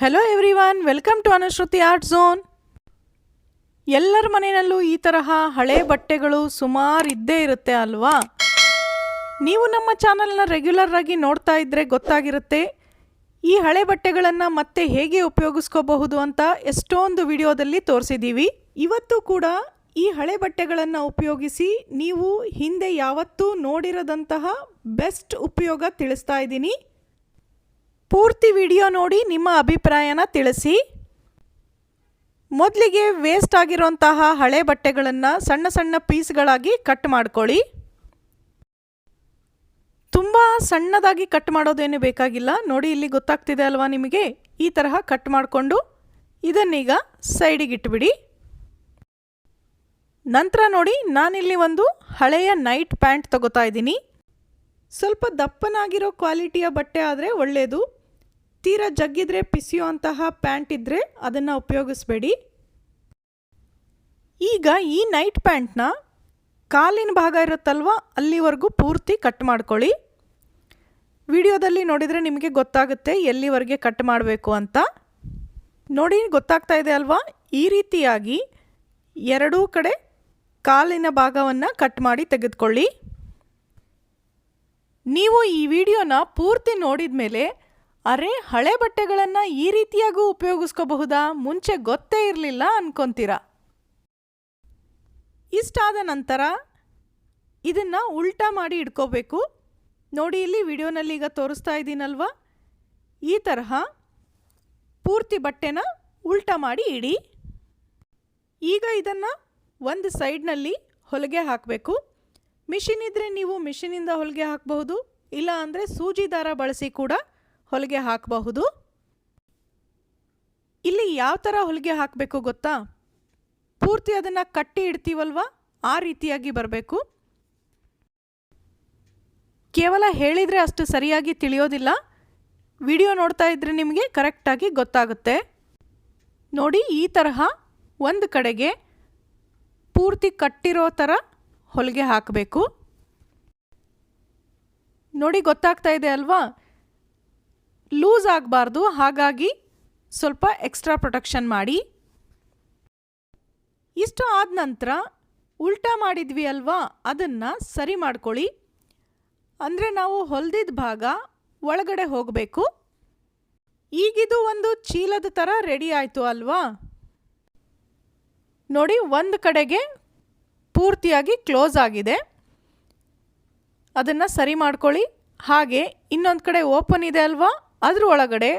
Hello everyone welcome to Anushruti art zone ಎಲ್ಲರ ಮನೆಯಲ್ಲೂ ಈ ತರಹ ಹಳೆ ಬಟ್ಟೆಗಳು ಸುಮಾರು ಇದ್ದೇ ಇರುತ್ತೆ ಅಲ್ವಾ? ನೀವು ನಮ್ಮ ಚಾನಲ್ನ ರೆಗ್ಯುಲರ್ ಆಗಿ ನೋಡ್ತಾ ಇದ್ದರೆ ಗೊತ್ತಾಗಿರುತ್ತೆ, ಈ ಹಳೆ ಬಟ್ಟೆಗಳನ್ನು ಮತ್ತೆ ಹೇಗೆ ಉಪಯೋಗಿಸ್ಕೋಬಹುದು ಅಂತ ಎಷ್ಟೊಂದು ವಿಡಿಯೋದಲ್ಲಿ ತೋರಿಸಿದ್ದೀವಿ ಇವತ್ತು ಕೂಡ ಈ ಹಳೆ ಬಟ್ಟೆಗಳನ್ನು ಉಪಯೋಗಿಸಿ ನೀವು ಹಿಂದೆ ಯಾವತ್ತೂ ನೋಡಿರದಂತಹ ಬೆಸ್ಟ್ ಉಪಯೋಗ ತಿಳಿಸ್ತಾ ಇದ್ದೀನಿ. ಪೂರ್ತಿ ವಿಡಿಯೋ ನೋಡಿ ನಿಮ್ಮ ಅಭಿಪ್ರಾಯನ ತಿಳಿಸಿ. ಮೊದಲಿಗೆ ವೇಸ್ಟ್ ಆಗಿರೋಂತಹ ಹಳೆ ಬಟ್ಟೆಗಳನ್ನು ಸಣ್ಣ ಸಣ್ಣ ಪೀಸ್ಗಳಾಗಿ ಕಟ್ ಮಾಡ್ಕೊಳ್ಳಿ. ತುಂಬ ಸಣ್ಣದಾಗಿ ಕಟ್ ಮಾಡೋದೇನು ಬೇಕಾಗಿಲ್ಲ. ನೋಡಿ ಇಲ್ಲಿ ಗೊತ್ತಾಗ್ತಿದೆ ಅಲ್ವಾ ನಿಮಗೆ? ಈ ತರಹ ಕಟ್ ಮಾಡಿಕೊಂಡು ಇದನ್ನೀಗ ಸೈಡಿಗೆ ಇಟ್ಬಿಡಿ. ನಂತರ ನೋಡಿ ನಾನಿಲ್ಲಿ ಒಂದು ಹಳೆಯ ನೈಟ್ ಪ್ಯಾಂಟ್ ತಗೋತಾ ಇದ್ದೀನಿ. ಸ್ವಲ್ಪ ದಪ್ಪನಾಗಿರೋ ಕ್ವಾಲಿಟಿಯ ಬಟ್ಟೆ ಆದರೆ ಒಳ್ಳೆಯದು ತೀರಾ ಜಗ್ಗಿದ್ರೆ ಪಿಸಿಯುವಂತಹ ಪ್ಯಾಂಟ್ ಇದ್ದರೆ ಅದನ್ನು ಉಪಯೋಗಿಸ್ಬೇಡಿ. ಈಗ ಈ ನೈಟ್ ಪ್ಯಾಂಟ್ನ ಕಾಲಿನ ಭಾಗ ಇರುತ್ತಲ್ವ, ಅಲ್ಲಿವರೆಗೂ ಪೂರ್ತಿ ಕಟ್ ಮಾಡ್ಕೊಳ್ಳಿ. ವಿಡಿಯೋದಲ್ಲಿ ನೋಡಿದರೆ ನಿಮಗೆ ಗೊತ್ತಾಗುತ್ತೆ ಎಲ್ಲಿವರೆಗೆ ಕಟ್ ಮಾಡಬೇಕು ಅಂತ. ನೋಡಿ, ಗೊತ್ತಾಗ್ತಾ ಇದೆ ಅಲ್ವಾ? ಈ ರೀತಿಯಾಗಿ ಎರಡೂ ಕಡೆ ಕಾಲಿನ ಭಾಗವನ್ನು ಕಟ್ ಮಾಡಿ ತೆಗೆದುಕೊಳ್ಳಿ. ನೀವು ಈ ವಿಡಿಯೋನ ಪೂರ್ತಿ ನೋಡಿದ ಮೇಲೆ ಅರೆ, ಹಳೆ ಬಟ್ಟೆಗಳನ್ನು ಈ ರೀತಿಯಾಗೂ ಉಪಯೋಗಿಸ್ಕೋಬಹುದಾ? ಮುಂಚೆ ಗೊತ್ತೇ ಇರಲಿಲ್ಲ ಅನ್ಕೊಂತೀರ? ಇಷ್ಟಾದ ನಂತರ ಇದನ್ನು ಉಲ್ಟಾ ಮಾಡಿ ಇಟ್ಕೋಬೇಕು. ನೋಡಿ, ಇಲ್ಲಿ ವಿಡಿಯೋನಲ್ಲಿ ಈಗ ತೋರಿಸ್ತಾ ಇದ್ದೀನಲ್ವ? ಈ ತರಹ ಪೂರ್ತಿ ಬಟ್ಟೆನ ಉಲ್ಟಾ ಮಾಡಿ ಇಡಿ. ಈಗ ಇದನ್ನು ಒಂದು ಸೈಡ್ನಲ್ಲಿ ಹೊಲಿಗೆ ಹಾಕಬೇಕು. ಮಿಷಿನ್ ಇದ್ದರೆ ನೀವು ಮಿಷಿನಿಂದ ಹೊಲಿಗೆ ಹಾಕಬಹುದು, ಇಲ್ಲ ಅಂದರೆ ಸೂಜಿ ದಾರ ಬಳಸಿ ಕೂಡ ಹೊಲಿಗೆ ಹಾಕಬಹುದು? ಇಲ್ಲಿ ಯಾವ ಥರ ಹೊಲಿಗೆ ಹಾಕಬೇಕು ಗೊತ್ತಾ? ಪೂರ್ತಿ ಅದನ್ನು ಕಟ್ಟಿ ಇಡ್ತೀವಲ್ವ? ಆ ರೀತಿಯಾಗಿ ಬರಬೇಕು. ಕೇವಲ ಹೇಳಿದರೆ ಅಷ್ಟು ಸರಿಯಾಗಿ ತಿಳಿಯೋದಿಲ್ಲ. ವಿಡಿಯೋ ನೋಡ್ತಾ ಇದ್ದರೆ ನಿಮಗೆ ಕರೆಕ್ಟಾಗಿ ಗೊತ್ತಾಗುತ್ತೆ. ನೋಡಿ, ಈ ತರಹ ಒಂದು ಕಡೆಗೆ ಪೂರ್ತಿ ಕಟ್ಟಿರೋ ಥರ ಹೊಲಿಗೆ ಹಾಕಬೇಕು. ನೋಡಿ, ಗೊತ್ತಾಗ್ತಾ ಇದೆ ಅಲ್ವಾ? ಲೂಸ್ ಆಗಬಾರ್ದು, ಹಾಗಾಗಿ ಸ್ವಲ್ಪ ಎಕ್ಸ್ಟ್ರಾ ಪ್ರೊಟೆಕ್ಷನ್ ಮಾಡಿ. ಇಷ್ಟು ಆದ ನಂತರ ಉಲ್ಟಾ ಮಾಡಿದ್ವಿ ಅಲ್ವಾ, ಅದನ್ನು ಸರಿ ಮಾಡ್ಕೊಳ್ಳಿ. ಅಂದರೆ ನಾವು ಹೊಲ್ದಿದ್ದ ಭಾಗ ಒಳಗಡೆ ಹೋಗಬೇಕು. ಈಗಿದು ಒಂದು ಚೀಲದ ಥರ ರೆಡಿ ಆಯಿತು ಅಲ್ವಾ? ನೋಡಿ, ಒಂದು ಕಡೆಗೆ ಪೂರ್ತಿಯಾಗಿ ಕ್ಲೋಸ್ ಆಗಿದೆ. ಅದನ್ನು ಸರಿ ಮಾಡ್ಕೊಳ್ಳಿ. ಹಾಗೆ ಇನ್ನೊಂದು ಕಡೆ ಓಪನ್ ಇದೆ ಅಲ್ವಾ? ಅದ್ರ ಒಳಗಡೆ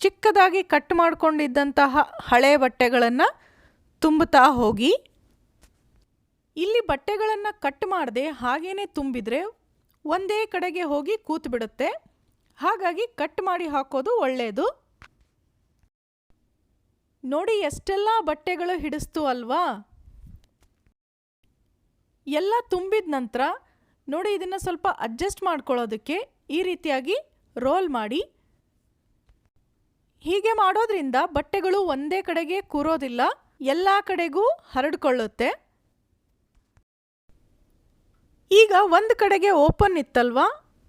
ಚಿಕ್ಕದಾಗಿ ಕಟ್ ಮಾಡಿಕೊಂಡಿದ್ದಂತಹ ಹಳೆ ಬಟ್ಟೆಗಳನ್ನು ತುಂಬುತ್ತಾ ಹೋಗಿ. ಇಲ್ಲಿ ಬಟ್ಟೆಗಳನ್ನು ಕಟ್ ಮಾಡದೆ ಹಾಗೇ ತುಂಬಿದರೆ ಒಂದೇ ಕಡೆಗೆ ಹೋಗಿ ಕೂತ್ಬಿಡುತ್ತೆ. ಹಾಗಾಗಿ ಕಟ್ ಮಾಡಿ ಹಾಕೋದು ಒಳ್ಳೆಯದು ನೋಡಿ, ಎಷ್ಟೆಲ್ಲ ಬಟ್ಟೆಗಳು ಹಿಡಿಸ್ತು ಅಲ್ವಾ? ಎಲ್ಲ ತುಂಬಿದ ನಂತರ ನೋಡಿ, ಇದನ್ನು ಸ್ವಲ್ಪ ಅಡ್ಜಸ್ಟ್ ಮಾಡ್ಕೊಳ್ಳೋದಕ್ಕೆ ಈ ರೀತಿಯಾಗಿ ರೋಲ್ ಮಾಡಿ. ಹೀಗೆ ಮಾಡೋದ್ರಿಂದ ಬಟ್ಟೆಗಳು ಒಂದೇ ಕಡೆಗೆ ಕೂರೋದಿಲ್ಲ, ಎಲ್ಲ ಕಡೆಗೂ ಹರಡ್ಕೊಳ್ಳುತ್ತೆ. ಈಗ ಒಂದು ಕಡೆಗೆ ಓಪನ್ ಇತ್ತಲ್ವಾ,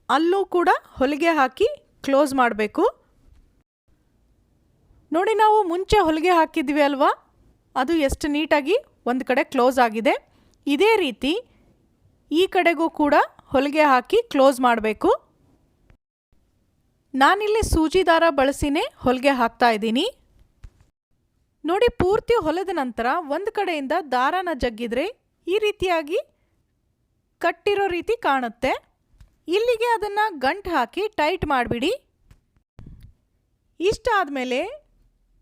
ಅಲ್ಲೂ ಕೂಡ ಹೊಲಿಗೆ ಹಾಕಿ ಕ್ಲೋಸ್ ಮಾಡಬೇಕು. ನೋಡಿ ನಾವು ಮುಂಚೆ ಹೊಲಿಗೆ ಹಾಕಿದ್ವಿ ಅಲ್ವಾ, ಅದು ಎಷ್ಟು ನೀಟಾಗಿ ಒಂದು ಕಡೆ ಕ್ಲೋಸ್ ಆಗಿದೆ. ಇದೇ ರೀತಿ ಈ ಕಡೆಗೂ ಕೂಡ ಹೊಲಿಗೆ ಹಾಕಿ ಕ್ಲೋಸ್ ಮಾಡಬೇಕು. ನಾನಿಲ್ಲಿ ಸೂಜಿ ದಾರ ಬಳಸಿನೇ ಹೊಲಿಗೆ ಹಾಕ್ತಾ ಇದ್ದೀನಿ. ನೋಡಿ, ಪೂರ್ತಿ ಹೊಲದ ನಂತರ ಒಂದು ಕಡೆಯಿಂದ ದಾರನ ಜಗ್ಗಿದ್ರೆ ಈ ರೀತಿಯಾಗಿ ಕಟ್ಟಿರೋ ರೀತಿ ಕಾಣುತ್ತೆ. ಇಲ್ಲಿಗೆ ಅದನ್ನು ಗಂಟು ಹಾಕಿ ಟೈಟ್ ಮಾಡಿಬಿಡಿ. ಇಷ್ಟ ಆದಮೇಲೆ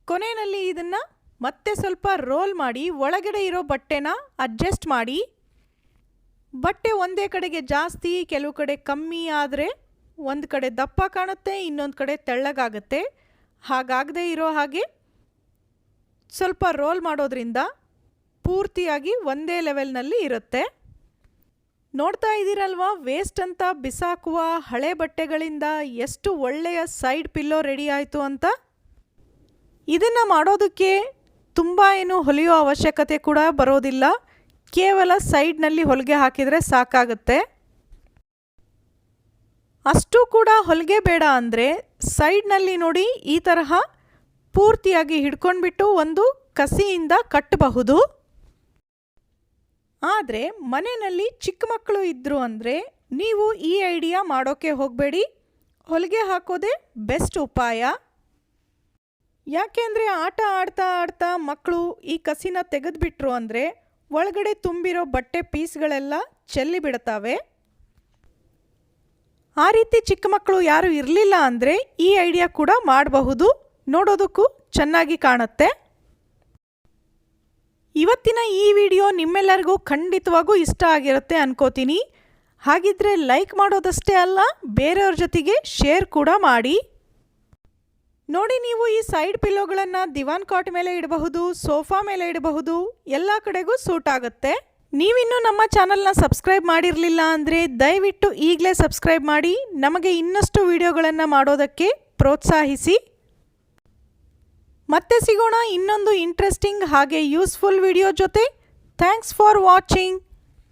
ಕೊನೆಯಲ್ಲಿ ಇದನ್ನು ಮತ್ತೆ ಸ್ವಲ್ಪ ರೋಲ್ ಮಾಡಿ ಒಳಗಡೆ ಇರೋ ಬಟ್ಟೆನ ಅಡ್ಜಸ್ಟ್ ಮಾಡಿ. ಬಟ್ಟೆ ಒಂದೇ ಕಡೆಗೆ ಜಾಸ್ತಿ, ಕೆಲವು ಕಡೆ ಕಮ್ಮಿ ಆದರೆ ಒಂದು ಕಡೆ ದಪ್ಪ ಕಾಣುತ್ತೆ, ಇನ್ನೊಂದು ಕಡೆ ತೆಳ್ಳಗಾಗುತ್ತೆ. ಹಾಗಾಗದೇ ಇರೋ ಹಾಗೆ ಸ್ವಲ್ಪ ರೋಲ್ ಮಾಡೋದ್ರಿಂದ ಪೂರ್ತಿಯಾಗಿ ಒಂದೇ ಲೆವೆಲ್ನಲ್ಲಿ ಇರುತ್ತೆ. ನೋಡ್ತಾ ಇದ್ದೀರಲ್ವಾ, ವೇಸ್ಟ್ ಅಂತ ಬಿಸಾಕುವ ಹಳೆ ಬಟ್ಟೆಗಳಿಂದ ಎಷ್ಟು ಒಳ್ಳೆಯ ಸೈಡ್ ಪಿಲ್ಲೋ ರೆಡಿ ಆಯಿತು ಅಂತ? ಇದನ್ನು ಮಾಡೋದಕ್ಕೆ ತುಂಬ ಏನು ಹೊಲಿಯೋ ಅವಶ್ಯಕತೆ ಕೂಡ ಬರೋದಿಲ್ಲ. ಕೇವಲ ಸೈಡ್ನಲ್ಲಿ ಹೊಲಿಗೆ ಹಾಕಿದರೆ ಸಾಕಾಗುತ್ತೆ. ಅಷ್ಟು ಕೂಡ ಹೊಲಿಗೆ ಬೇಡ ಅಂದರೆ ಸೈಡ್ನಲ್ಲಿ ನೋಡಿ ಈ ತರಹ ಪೂರ್ತಿಯಾಗಿ ಹಿಡ್ಕೊಂಡ್ಬಿಟ್ಟು ಒಂದು ಕಸಿಯಿಂದ ಕಟ್ಟಬಹುದು. ಆದರೆ ಮನೆಯಲ್ಲಿ ಚಿಕ್ಕ ಮಕ್ಕಳು ಇದ್ದರು ಅಂದರೆ ನೀವು ಈ ಐಡಿಯಾ ಮಾಡೋಕ್ಕೆ ಹೋಗಬೇಡಿ. ಹೊಲಿಗೆ ಹಾಕೋದೇ ಬೆಸ್ಟ್ ಉಪಾಯ. ಯಾಕೆಂದರೆ ಆಟ ಆಡ್ತಾ ಆಡ್ತಾ ಮಕ್ಕಳು ಈ ಕಸಿನ ತೆಗೆದುಬಿಟ್ರು ಅಂದರೆ ಒಳಗಡೆ ತುಂಬಿರೋ ಬಟ್ಟೆ ಪೀಸ್ಗಳೆಲ್ಲ ಚೆಲ್ಲಿ ಬಿಡ್ತಾವೆ ಆ ರೀತಿ ಚಿಕ್ಕ ಮಕ್ಕಳು ಯಾರು ಇರಲಿಲ್ಲ ಅಂದರೆ ಈ ಐಡಿಯಾ ಕೂಡ ಮಾಡಬಹುದು. ನೋಡೋದಕ್ಕೂ ಚೆನ್ನಾಗಿ ಕಾಣುತ್ತೆ. ಇವತ್ತಿನ ಈ ವಿಡಿಯೋ ನಿಮ್ಮೆಲ್ಲರಿಗೂ ಖಂಡಿತವಾಗೂ ಇಷ್ಟ ಆಗಿರುತ್ತೆ ಅನ್ಕೋತೀನಿ. ಹಾಗಿದ್ರೆ ಲೈಕ್ ಮಾಡೋದಷ್ಟೇ ಅಲ್ಲ, ಬೇರೆಯವ್ರ ಜೊತೆಗೆ ಶೇರ್ ಕೂಡ ಮಾಡಿ. ನೋಡಿ ನೀವು ಈ ಸೈಡ್ ಪಿಲ್ಲೋಗಳನ್ನು ದಿವಾನ್ ಕಾಟ್ ಮೇಲೆ ಇಡಬಹುದು, ಸೋಫಾ ಮೇಲೆ ಇಡಬಹುದು, ಎಲ್ಲ ಕಡೆಗೂ ಸೂಟ್ ಆಗುತ್ತೆ. ನೀವಿನ್ನೂ ನಮ್ಮ ಚಾನಲ್ನ ಸಬ್ಸ್ಕ್ರೈಬ್ ಮಾಡಿರಲಿಲ್ಲ ಅಂದರೆ ದಯವಿಟ್ಟು ಈಗಲೇ ಸಬ್ಸ್ಕ್ರೈಬ್ ಮಾಡಿ, ನಮಗೆ ಇನ್ನಷ್ಟು ವಿಡಿಯೋಗಳನ್ನು ಮಾಡೋದಕ್ಕೆ ಪ್ರೋತ್ಸಾಹಿಸಿ. ಮತ್ತೆ ಸಿಗೋಣ ಇನ್ನೊಂದು ಇಂಟ್ರೆಸ್ಟಿಂಗ್ ಹಾಗೆ ಯೂಸ್ಫುಲ್ ವಿಡಿಯೋ ಜೊತೆ. Thanks for watching